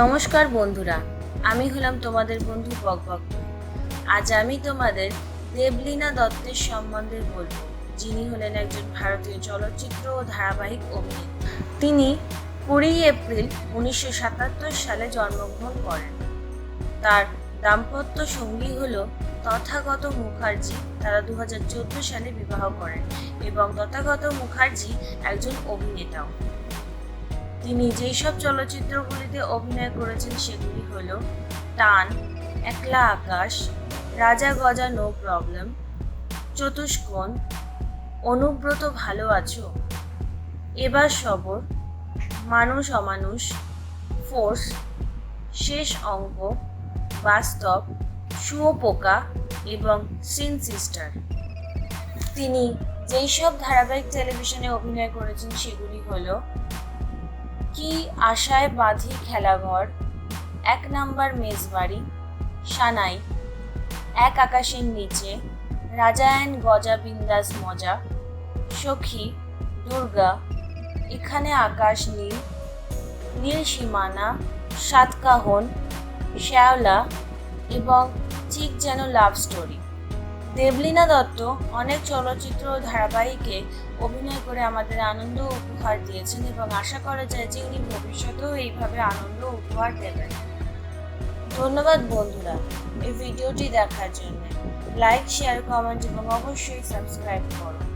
নমস্কার বন্ধুরা, আমি হলাম তোমাদের বন্ধু বকবক আজ আমি তোমাদের দেবলীনা দত্তের সম্বন্ধে বলব, যিনি হলেন একজন ভারতীয় চলচ্চিত্র ও ধারাবাহিক অভিনেত্রী তিনি কুড়ি এপ্রিল উনিশশো সাতাত্তর সালে জন্মগ্রহণ করেন। তার দাম্পত্য সঙ্গী হল তথাগত মুখার্জি, তারা দু হাজার চোদ্দ সালে বিবাহ করেন এবং তথাগত মুখার্জি একজন অভিনেতাও। তিনি যেই সব চলচ্চিত্রগুলিতে অভিনয় করেছেন সেগুলি হল টান, একলা আকাশ, রাজা গজা নো প্রবলেম, চতুষ্কোণ, অনুব্রত ভালো আছো, এবার সবর, মানুষ অমানুষ, ফোর্স, শেষ অঙ্ক, বাস্তব শুয়োপোকা এবং সিন সিস্টার। তিনি যেই সব ধারাবাহিক টেলিভিশনে অভিনয় করেছেন সেগুলি হলো কি আশায় বাঁধি খেলাঘর? এক নাম্বার মেজবাড়ি, সানাই। এক আকাশের নিচে, রাজায়ন গজা বিন্দাস মজা। সখী, দুর্গা, এখানে আকাশ নীল। নীল সীমানা, সাতকাহন, শ্যাওলা এবং ঠিক যেন লাভ স্টোরি দেবলীনা দত্ত অনেক চলচ্চিত্র ও ধারাবাহিকে অভিনয় করে আমাদের আনন্দ উপহার দিয়েছেন এবং আশা করা যায় যে উনি ভবিষ্যতেও এইভাবে আনন্দ উপহার দেবেন। ধন্যবাদ বন্ধুরা এই ভিডিওটি দেখার জন্য। লাইক, শেয়ার, কমেন্ট এবং অবশ্যই সাবস্ক্রাইব করুন